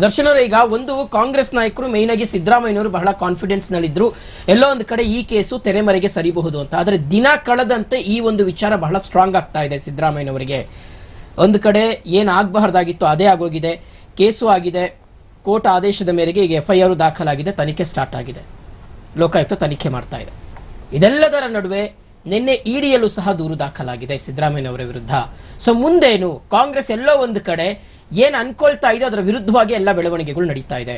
ದರ್ಶನ್ ಅವರೇ, ಈಗ ಒಂದು ಕಾಂಗ್ರೆಸ್ ನಾಯಕರು ಮೇಯ್ನ್ ಆಗಿ ಸಿದ್ದರಾಮಯ್ಯನವರು ಬಹಳ ಕಾನ್ಫಿಡೆನ್ಸ್ ನಲ್ಲಿದ್ರು. ಎಲ್ಲೋ ಒಂದು ಕಡೆ ಈ ಕೇಸು ತೆರೆಮರೆಗೆ ಸರಿಬಹುದು ಅಂತ. ಆದರೆ ದಿನ ಕಳೆದಂತೆ ಈ ಒಂದು ವಿಚಾರ ಬಹಳ ಸ್ಟ್ರಾಂಗ್ ಆಗ್ತಾ ಇದೆ ಸಿದ್ದರಾಮಯ್ಯನವರಿಗೆ. ಒಂದು ಕಡೆ ಏನ್ ಆಗಬಾರ್ದಾಗಿತ್ತು ಅದೇ ಆಗೋಗಿದೆ. ಕೇಸು ಆಗಿದೆ. ಕೋರ್ಟ್ ಆದೇಶದ ಮೇರೆಗೆ ಈಗ ಎಫ್ ಐ ಆರ್ ದಾಖಲಾಗಿದೆ. ತನಿಖೆ ಸ್ಟಾರ್ಟ್ ಆಗಿದೆ. ಲೋಕಾಯುಕ್ತ ತನಿಖೆ ಮಾಡ್ತಾ ಇದೆ. ಇದೆಲ್ಲದರ ನಡುವೆ ನಿನ್ನೆ ಇಡಿಯಲ್ಲೂ ಸಹ ದೂರು ದಾಖಲಾಗಿದೆ ಸಿದ್ದರಾಮಯ್ಯನವರ ವಿರುದ್ಧ. ಸೊ ಮುಂದೇನು ಕಾಂಗ್ರೆಸ್ ಎಲ್ಲೋ ಒಂದು ಕಡೆ ಏನು ಅನ್ಕೊಳ್ತಾ ಇದೆ ಅದರ ವಿರುದ್ಧವಾಗಿ ಎಲ್ಲ ಬೆಳವಣಿಗೆಗಳು ನಡೀತಾ ಇದೆ.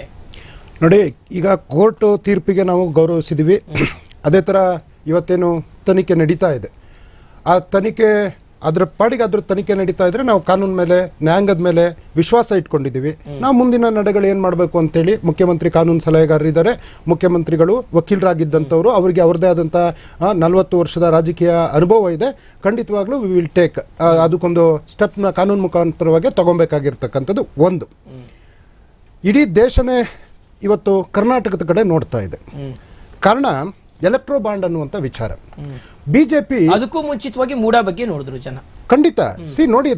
ನೋಡಿ ಈಗ ಕೋರ್ಟ್ ತೀರ್ಪಿಗೆ ನಾವು ಗೌರವಿಸಿದ್ವಿ. ಅದೇ ಥರ ಇವತ್ತೇನು ತನಿಖೆ ನಡೀತಾ ಇದೆ. ಆ ತನಿಖೆ ಅದ್ರ ಪಾಡಿಗೆ ಅದ್ರ ತನಿಖೆ ನಡೀತಾ ಇದ್ರೆ ನಾವು ಕಾನೂನು ಮೇಲೆ ನ್ಯಾಯಾಂಗದ ಮೇಲೆ ವಿಶ್ವಾಸ ಇಟ್ಕೊಂಡಿದ್ದೀವಿ. ನಾವು ಮುಂದಿನ ನಡೆಗಳು ಏನು ಮಾಡಬೇಕು ಅಂತೇಳಿ ಮುಖ್ಯಮಂತ್ರಿ ಕಾನೂನು ಸಲಹೆಗಾರರಿದ್ದಾರೆ. ಮುಖ್ಯಮಂತ್ರಿಗಳು ವಕೀಲರಾಗಿದ್ದಂಥವ್ರು ಅವರಿಗೆ ಅವ್ರದ್ದೇ ಆದಂಥ ನಲವತ್ತು ವರ್ಷದ ರಾಜಕೀಯ ಅನುಭವ ಇದೆ. ಖಂಡಿತವಾಗ್ಲೂ ವಿ ವಿಲ್ ಟೇಕ್ ಅದಕ್ಕೊಂದು ಸ್ಟೆಪ್ನ ಕಾನೂನು ಮುಖಾಂತರವಾಗಿ ತಗೊಬೇಕಾಗಿರ್ತಕ್ಕಂಥದ್ದು ಒಂದು. ಇಡೀ ದೇಶನೇ ಇವತ್ತು ಕರ್ನಾಟಕದ ಕಡೆ ನೋಡ್ತಾ ಇದೆ. ಕಾರಣ ಎಲೆಕ್ಟ್ರೋ ಬಾಂಡ್ ಅನ್ನುವಂಥ ವಿಚಾರ. ಬಿಜೆಪಿ ಅದಕ್ಕೂ ಮುಂಚಿತವಾಗಿ ಮೂಡ ಬಗ್ಗೆ ನೋಡಿದ್ರು ಜನ. ಖಂಡಿತ. ಸಿ ನೋಡಿ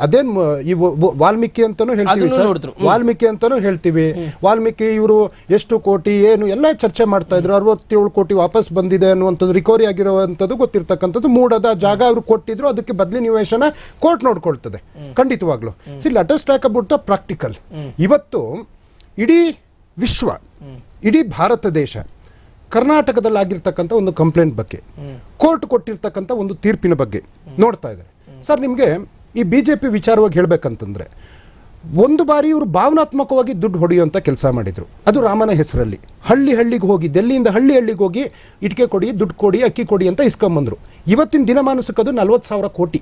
ಅದೇನ್ ಮ- ಈ ವ- ವ- ವಾಲ್ಮೀಕಿ ಅಂತಾನೂ ಹೇಳ್ತೀವಿ ಸರ್. ವಾಲ್ಮೀಕಿ ಅಂತಾನೂ ಹೇಳ್ತೀವಿ. ವಾಲ್ಮೀಕಿ ಇವರು ಎಷ್ಟು ಕೋಟಿ ಏನು ಎಲ್ಲ ಚರ್ಚೆ ಮಾಡ್ತಾ ಇದ್ರು. ಅರವತ್ತೇಳು ಕೋಟಿ ವಾಪಸ್ ಬಂದಿದೆ ಅನ್ನುವಂಥದ್ದು ರಿಕವರಿ ಆಗಿರುವಂಥದ್ದು ಗೊತ್ತಿರ್ತಕ್ಕಂಥದ್ದು ಮೂಡದ ಜಾಗ ಅವರು ಕೊಟ್ಟಿದ್ರು. ಅದಕ್ಕೆ ಬದಲಿ ನಿವೇಶನ ಕೋರ್ಟ್ ನೋಡ್ಕೊಳ್ತದೆ. ಖಂಡಿತವಾಗ್ಲು. See latest the practical. ಇವತ್ತು ಇಡೀ ವಿಶ್ವ ಇಡೀ ಭಾರತ ದೇಶ ಕರ್ನಾಟಕದಲ್ಲಿ ಆಗಿರ್ತಕ್ಕಂಥ ಒಂದು ಕಂಪ್ಲೇಂಟ್ ಬಗ್ಗೆ ಕೋರ್ಟ್ ಕೊಟ್ಟಿರ್ತಕ್ಕಂಥ ಒಂದು ತೀರ್ಪಿನ ಬಗ್ಗೆ ನೋಡ್ತಾ ಇದ್ದಾರೆ. ಸರ್, ನಿಮಗೆ ಈ ಬಿ ಜೆ ಪಿ ವಿಚಾರವಾಗಿ ಹೇಳ್ಬೇಕಂತಂದ್ರೆ, ಒಂದು ಬಾರಿ ಇವರು ಭಾವನಾತ್ಮಕವಾಗಿ ದುಡ್ಡು ಹೊಡೆಯುವಂಥ ಕೆಲಸ ಮಾಡಿದ್ರು. ಅದು ರಾಮನ ಹೆಸರಲ್ಲಿ. ಹಳ್ಳಿ ಹಳ್ಳಿಗೆ ಹೋಗಿ, ದೆಲ್ಲಿಯಿಂದ ಹಳ್ಳಿ ಹಳ್ಳಿಗೆ ಹೋಗಿ ಇಟ್ಕೆ ಕೊಡಿ, ದುಡ್ಡು ಕೊಡಿ, ಅಕ್ಕಿ ಕೊಡಿ ಅಂತ ಇಸ್ಕೊಂಬಂದ್ರು. ಇವತ್ತಿನ ದಿನಮಾನಸಕ್ಕದು ನಲ್ವತ್ತು ಸಾವಿರ ಕೋಟಿ.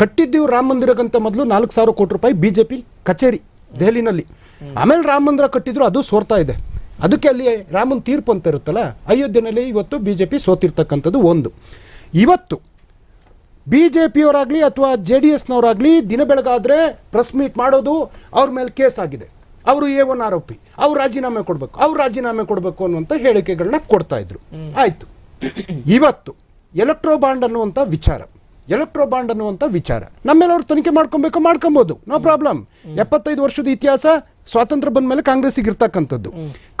ಕಟ್ಟಿದ್ದೀವಿ ರಾಮ ಮಂದಿರಕ್ಕಂತ ಮೊದಲು ನಾಲ್ಕು ಸಾವಿರ ಕೋಟಿ ರೂಪಾಯಿ ಬಿಜೆಪಿ ಕಚೇರಿ ದೆಹಲಿನಲ್ಲಿ. ಆಮೇಲೆ ರಾಮ ಮಂದಿರ ಕಟ್ಟಿದ್ರು, ಅದು ಸೋರ್ತಾ ಇದೆ. ಅದಕ್ಕೆ ಅಲ್ಲಿ ರಾಮನ್ ತೀರ್ಪು ಅಂತ ಇರುತ್ತಲ್ಲ ಅಯೋಧ್ಯೆಯಲ್ಲಿ ಇವತ್ತು ಬಿ ಜೆ ಪಿ ಸೋತಿರ್ತಕ್ಕಂಥದ್ದು ಒಂದು. ಇವತ್ತು ಬಿ ಜೆ ಪಿಯವರಾಗಲಿ ಅಥವಾ ಜೆ ಡಿ ಎಸ್ನವರಾಗಲಿ ದಿನ ಬೆಳಗಾದರೆ ಪ್ರೆಸ್ ಮೀಟ್ ಮಾಡೋದು ಅವ್ರ ಮೇಲೆ ಕೇಸ್ ಆಗಿದೆ. ಅವರು ಎ ಒನ್ ಆರೋಪಿ. ಅವ್ರು ರಾಜೀನಾಮೆ ಕೊಡಬೇಕು. ಅವ್ರು ರಾಜೀನಾಮೆ ಕೊಡಬೇಕು ಅನ್ನುವಂಥ ಹೇಳಿಕೆಗಳನ್ನ ಕೊಡ್ತಾ ಇದ್ರು. ಆಯಿತು. ಇವತ್ತು ಎಲೆಕ್ಟ್ರೋ ಬಾಂಡ್ ಅನ್ನುವಂಥ ವಿಚಾರ. ಎಲೆಕ್ಟ್ರೋ ಬಾಂಡ್ ಅನ್ನುವಂಥ ವಿಚಾರ. ನಮ್ಮೇಲೆ ಅವ್ರು ತನಿಖೆ ಮಾಡ್ಕೊಬೇಕು ಮಾಡ್ಕೊಬೋದು ನೋ ಪ್ರಾಬ್ಲಮ್ ಎಪ್ಪತ್ತೈದು ವರ್ಷದ ಇತಿಹಾಸ ಸ್ವಾತಂತ್ರ್ಯ ಬಂದ ಮೇಲೆ ಕಾಂಗ್ರೆಸ್ಸಿಗೆ ಇರ್ತಕ್ಕಂಥದ್ದು.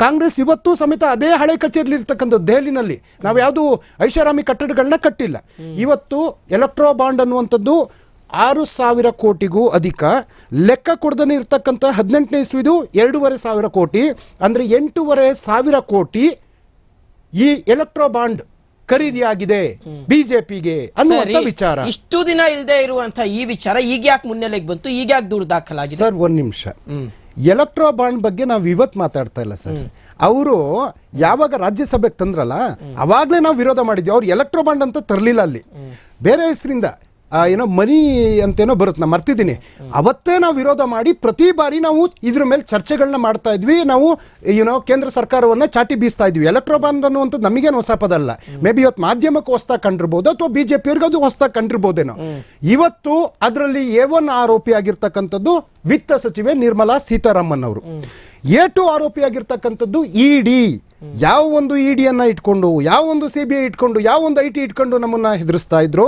ಕಾಂಗ್ರೆಸ್ ಇವತ್ತು ಸಮೇತ ಅದೇ ಹಳೆ ಕಚೇರಿಲಿ ಇರ್ತಕ್ಕಂಥದ್ದು ದೆಹಲಿನಲ್ಲಿ. ನಾವು ಯಾವುದು ಐಷಾರಾಮಿ ಕಟ್ಟಡಗಳನ್ನ ಕಟ್ಟಿಲ್ಲ. ಇವತ್ತು ಎಲೆಕ್ಟ್ರೋ ಬಾಂಡ್ ಅನ್ನುವಂಥದ್ದು ಆರು ಸಾವಿರ ಕೋಟಿಗೂ ಅಧಿಕ. ಲೆಕ್ಕ ಕೊಡದೇ ಇರ್ತಕ್ಕಂಥ ಹದಿನೆಂಟನೇ ಇಸ್ವಿದು ಎರಡೂವರೆ ಸಾವಿರ ಕೋಟಿ. ಅಂದ್ರೆ ಎಂಟೂವರೆ ಸಾವಿರ ಕೋಟಿ ಈ ಎಲೆಕ್ಟ್ರೋ ಬಾಂಡ್ ಖರೀದಿಯಾಗಿದೆ ಬಿಜೆಪಿಗೆ ಅನ್ನುವಂಥ ವಿಚಾರ. ಇಷ್ಟು ದಿನ ಇಲ್ಲದೆ ಇರುವಂತಹ ಈ ವಿಚಾರ ಈಗ ಯಾಕೆ ಮುನ್ನೆಲೆಗೆ ಬಂತು? ಈಗ ಯಾಕೆ ದೂರು ದಾಖಲಾಗಿದೆ? ಸರ್ ಒಂದು ನಿಮಿಷ. ಎಲೆಕ್ಟ್ರೋ ಬಾಂಡ್ ಬಗ್ಗೆ ನಾವು ಇವತ್ತು ಮಾತಾಡ್ತಾ ಇಲ್ಲ ಸರ್. ಅವರು ಯಾವಾಗ ರಾಜ್ಯಸಭೆಗೆ ತಂದ್ರಲ್ಲ, ಅವಾಗಲೇ ನಾವು ವಿರೋಧ ಮಾಡಿದ್ವಿ. ಅವ್ರು ಎಲೆಕ್ಟ್ರೋ ಬಾಂಡ್ ಅಂತ ತರಲಿಲ್ಲ ಅಲ್ಲಿ. ಬೇರೆ ಹೆಸರಿಂದ. ಏನೋ ಮನಿ ಅಂತೇನೋ ಬರುತ್ತೆ ನಾನು ಮರ್ತಿದ್ದೀನಿ. ಅವತ್ತೇ ನಾವು ವಿರೋಧ ಮಾಡಿ ಪ್ರತಿ ಬಾರಿ ನಾವು ಇದ್ರ ಮೇಲೆ ಚರ್ಚೆಗಳನ್ನ ಮಾಡ್ತಾ ಇದ್ವಿ. ನಾವು ಏನೋ ಕೇಂದ್ರ ಸರ್ಕಾರವನ್ನ ಚಾಟಿ ಬೀಸ್ತಾ ಇದ್ವಿ. ಎಲೆಕ್ಟ್ರೋ ಬಾಂಡ್ ಅನ್ನುವಂಥದ್ದು ನಮಗೇನು ಹೊಸ ಪದ ಅಲ್ಲ ಮೇ ಬಿ ಇವತ್ತು ಮಾಧ್ಯಮಕ್ಕೆ ಹೊಸ್ದಾಗಿ ಕಂಡಿರ್ಬೋದು ಅಥವಾ ಬಿಜೆಪಿಯವ್ರಿಗೆ ಅದು ಹೊಸ್ದಾಗಿ ಕಂಡಿರ್ಬೋದೇನೋ. ಇವತ್ತು ಅದರಲ್ಲಿ ಎ ಒನ್ ಆರೋಪಿ ಆಗಿರ್ತಕ್ಕಂಥದ್ದು ವಿತ್ತ ಸಚಿವೆ ನಿರ್ಮಲಾ ಸೀತಾರಾಮನ್ ಅವರು. ಎ ಟು ಆರೋಪಿ ಆಗಿರ್ತಕ್ಕಂಥದ್ದು ಇಡಿ ಯಾವ ಒಂದು ಇಡಿಯನ್ನ ಇಟ್ಕೊಂಡು ಯಾವ ಒಂದು ಸಿ ಬಿ ಐ ಇಟ್ಕೊಂಡು ಯಾವ ಒಂದು ಐ ಟಿ ಇಟ್ಕೊಂಡು ನಮ್ಮನ್ನ ಹೆದರಿಸ್ತಾ ಇದ್ರು.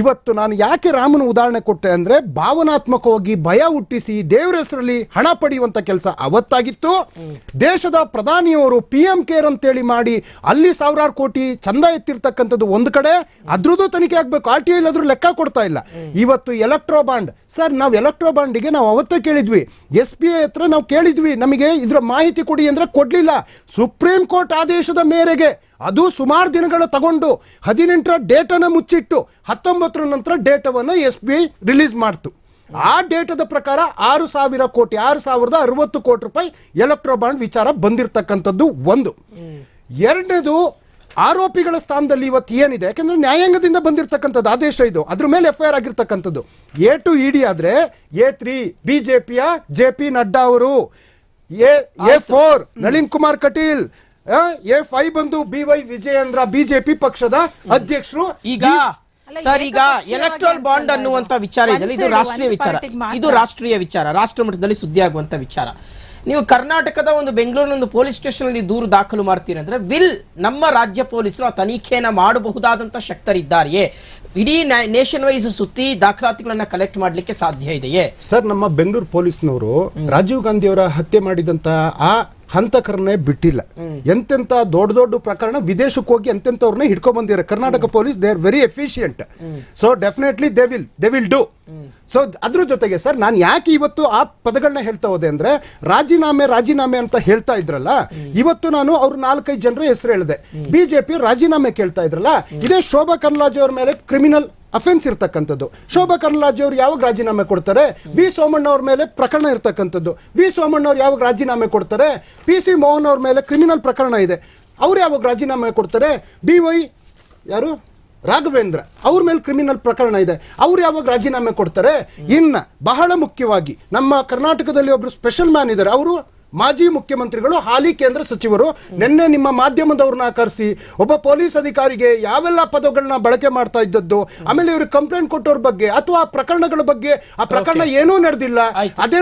ಇವತ್ತು ನಾನು ಯಾಕೆ ರಾಮನ ಉದಾಹರಣೆ ಕೊಟ್ಟೆ ಅಂದ್ರೆ ಭಾವನಾತ್ಮಕವಾಗಿ ಭಯ ಹುಟ್ಟಿಸಿ ದೇವರ ಹೆಸರಲ್ಲಿ ಹಣ ಪಡೆಯುವಂಥ ಕೆಲಸ ಅವತ್ತಾಗಿತ್ತು. ದೇಶದ ಪ್ರಧಾನಿಯವರು ಪಿ ಎಂ ಕೇರ್ ಅಂತೇಳಿ ಮಾಡಿ ಅಲ್ಲಿ ಸಾವಿರಾರು ಕೋಟಿ ಚಂದ ಎತ್ತಿರ್ತಕ್ಕಂಥದ್ದು ಒಂದು ಕಡೆ. ಅದ್ರದ್ದು ತನಿಖೆ ಆಗಬೇಕು. ಆರ್ ಟಿ ಐ ಲೆಕ್ಕ ಕೊಡ್ತಾ ಇಲ್ಲ. ಇವತ್ತು ಎಲೆಕ್ಟ್ರೋ ಬಾಂಡ್ ಸರ್ ನಾವು ಎಲೆಕ್ಟ್ರೋ ಬಾಂಡಿಗೆ ನಾವು ಅವತ್ತೇ ಕೇಳಿದ್ವಿ. ಎಸ್ ಬಿ ಐ ಹತ್ರ ನಾವು ಕೇಳಿದ್ವಿ ನಮಗೆ ಇದರ ಮಾಹಿತಿ ಕೊಡಿ ಅಂದರೆ ಕೊಡಲಿಲ್ಲ. ಸುಪ್ರೀಂ ಕೋರ್ಟ್ ಆದೇಶದ ಮೇರೆಗೆ ಅದು ಸುಮಾರು ದಿನಗಳು ತಗೊಂಡು ಹದಿನೆಂಟರ ಡೇಟನ ಮುಚ್ಚಿಟ್ಟು ಹತ್ತೊಂಬತ್ತರ ನಂತರ ಡೇಟವನ್ನು ಎಸ್ ಬಿ ಐ ರಿಲೀಸ್ ಮಾಡ್ತು. ಆ ಡೇಟದ ಪ್ರಕಾರ ಆರು ಸಾವಿರ ಕೋಟಿ ಆರು ಸಾವಿರದ ಅರವತ್ತು ಕೋಟಿ ರೂಪಾಯಿ ಎಲೆಕ್ಟ್ರೋ ಬಾಂಡ್ ವಿಚಾರ ಬಂದಿರತಕ್ಕಂಥದ್ದು ಒಂದು. ಎರಡನೇದು ಆರೋಪಿಗಳ ಸ್ಥಾನದಲ್ಲಿ ಇವತ್ತು ಏನಿದೆ? ಯಾಕಂದ್ರೆ ನ್ಯಾಯಾಂಗದಿಂದ ಬಂದಿರತಕ್ಕಂಥದ್ದು ಆದೇಶ ಇದು. ಅದ್ರ ಮೇಲೆ ಎಫ್ ಐ ಆರ್ ಆಗಿರ್ತಕ್ಕಂಥದ್ದು. ಎ ಟು ಇ ಡಿ ಆದ್ರೆ A three B J P Nadda ಅವರು. A A four Nalin Kumar Kateel. A five ಬಂದು ಬಿ ವೈ ವಿಜಯೇಂದ್ರ ಬಿಜೆಪಿ ಪಕ್ಷದ ಅಧ್ಯಕ್ಷರು. ಈಗ ಸರ್ ಈಗ ಎಲೆಕ್ಟ್ರಲ್ ಬಾಂಡ್ ಅನ್ನುವಂತ ವಿಚಾರ ಇದೆ ಇದೆಯಲ್ಲ ಇದು ರಾಷ್ಟ್ರೀಯ ವಿಚಾರ. ಇದು ರಾಷ್ಟ್ರೀಯ ವಿಚಾರ. ರಾಷ್ಟ್ರ ಮಟ್ಟದಲ್ಲಿ ಸುದ್ದಿ ಆಗುವಂತ ವಿಚಾರ. ನೀವು ಕರ್ನಾಟಕದ ಒಂದು ಬೆಂಗಳೂರಿನ ಒಂದು ಪೊಲೀಸ್ ಸ್ಟೇಷನ್ ಅಲ್ಲಿ ದೂರು ದಾಖಲು ಮಾಡ್ತೀರಂದ್ರೆ ವಿಲ್ ನಮ್ಮ ರಾಜ್ಯ ಪೊಲೀಸರು ಆ ತನಿಖೆಯನ್ನ ಮಾಡಬಹುದಾದಂಥ ಶಕ್ತರಿದ್ದಾರೆಯೇ? ಇಡೀ ನೇಷನ್ ವೈಸ್ ಸುತ್ತಿ ದಾಖಲಾತಿಗಳನ್ನ ಕಲೆಕ್ಟ್ ಮಾಡಲಿಕ್ಕೆ ಸಾಧ್ಯ ಇದೆಯೇ? ಸರ್ ನಮ್ಮ ಬೆಂಗಳೂರು ಪೊಲೀಸ್ನವರು ರಾಜೀವ್ ಗಾಂಧಿ ಅವರ ಹತ್ಯೆ ಮಾಡಿದಂತ ಆ ಹಂತಕರನ್ನೇ ಬಿಟ್ಟಿಲ್ಲ. ಎಂತೆಂತ ದೊಡ್ಡ ದೊಡ್ಡ ಪ್ರಕರಣ ವಿದೇಶಕ್ಕೆ ಹೋಗಿ ಎಂತೆಂತವ್ರನ್ನೇ ಹಿಡ್ಕೊಂಡ್ ಬಂದಿದ್ದಾರೆ. Karnataka police they are very efficient so definitely they will they will do so ಅದ್ರ ಜೊತೆಗೆ ಸರ್, ನಾನು ಯಾಕೆ ಇವತ್ತು ಆ ಪದಗಳನ್ನ ಹೇಳ್ತಾ ಹೋದೆ ಅಂದ್ರೆ, ರಾಜೀನಾಮೆ ರಾಜೀನಾಮೆ ಅಂತ ಹೇಳ್ತಾ ಇದ್ರಲ್ಲ, ಇವತ್ತು ನಾನು ಅವ್ರ ನಾಲ್ಕೈದು ಜನರ ಹೆಸರು ಹೇಳಿದೆ. ಬಿಜೆಪಿ ರಾಜೀನಾಮೆ ಕೇಳ್ತಾ ಇದ್ರಲ್ಲ, ಇದೇ ಶೋಭಾ ಕರ್ಲಾಜೆ ಅವ್ರ ಮೇಲೆ ಕ್ರಿಮಿನಲ್ ಅಫೆನ್ಸ್ ಇರ್ತಕ್ಕಂಥದ್ದು. ಶೋಭಾ ಕರ್ಲಾಜೆ ಅವರು ಯಾವಾಗ ರಾಜೀನಾಮೆ ಕೊಡ್ತಾರೆ? ವಿ ಸೋಮಣ್ಣ ಅವ್ರ ಮೇಲೆ ಪ್ರಕರಣ ಇರ್ತಕ್ಕಂಥದ್ದು. ವಿ ಸೋಮಣ್ಣ ಅವ್ರು ಯಾವಾಗ ರಾಜೀನಾಮೆ ಕೊಡ್ತಾರೆ? ಪಿ ಸಿ ಮೋಹನ್ ಅವ್ರ ಮೇಲೆ ಕ್ರಿಮಿನಲ್ ಪ್ರಕರಣ ಇದೆ. ಅವ್ರು ಯಾವಾಗ ರಾಜೀನಾಮೆ ಕೊಡ್ತಾರೆ? ಬಿ ವೈ ಯಾರು? ರಾಘವೇಂದ್ರ ಅವ್ರ ಮೇಲೆ ಕ್ರಿಮಿನಲ್ ಪ್ರಕರಣ ಇದೆ. ಅವ್ರು ಯಾವಾಗ ರಾಜೀನಾಮೆ ಕೊಡ್ತಾರೆ? ಇನ್ನ ಬಹಳ ಮುಖ್ಯವಾಗಿ ನಮ್ಮ ಕರ್ನಾಟಕದಲ್ಲಿ ಒಬ್ರು ಸ್ಪೆಷಲ್ ಮ್ಯಾನ್ ಇದ್ದಾರೆ ಅವರು ಮಾಜಿ ಮುಖ್ಯಮಂತ್ರಿಗಳು ಹಾಲಿ ಕೇಂದ್ರ ಸಚಿವರು. ನಿನ್ನೆ ನಿಮ್ಮ ಮಾಧ್ಯಮದವ್ರನ್ನ ಕರೆಸಿ ಒಬ್ಬ ಪೊಲೀಸ್ ಅಧಿಕಾರಿಗೆ ಯಾವೆಲ್ಲ ಪದಗಳನ್ನ ಬಳಕೆ ಮಾಡ್ತಾ ಇದ್ದದ್ದು ಆಮೇಲೆ ಇವ್ರಿಗೆ ಕಂಪ್ಲೇಂಟ್ ಕೊಟ್ಟವ್ರ ಬಗ್ಗೆ ಅಥವಾ ಪ್ರಕರಣಗಳ ಬಗ್ಗೆ ಆ ಪ್ರಕರಣ ಏನೂ ನಡೆದಿಲ್ಲ. ಅದೇ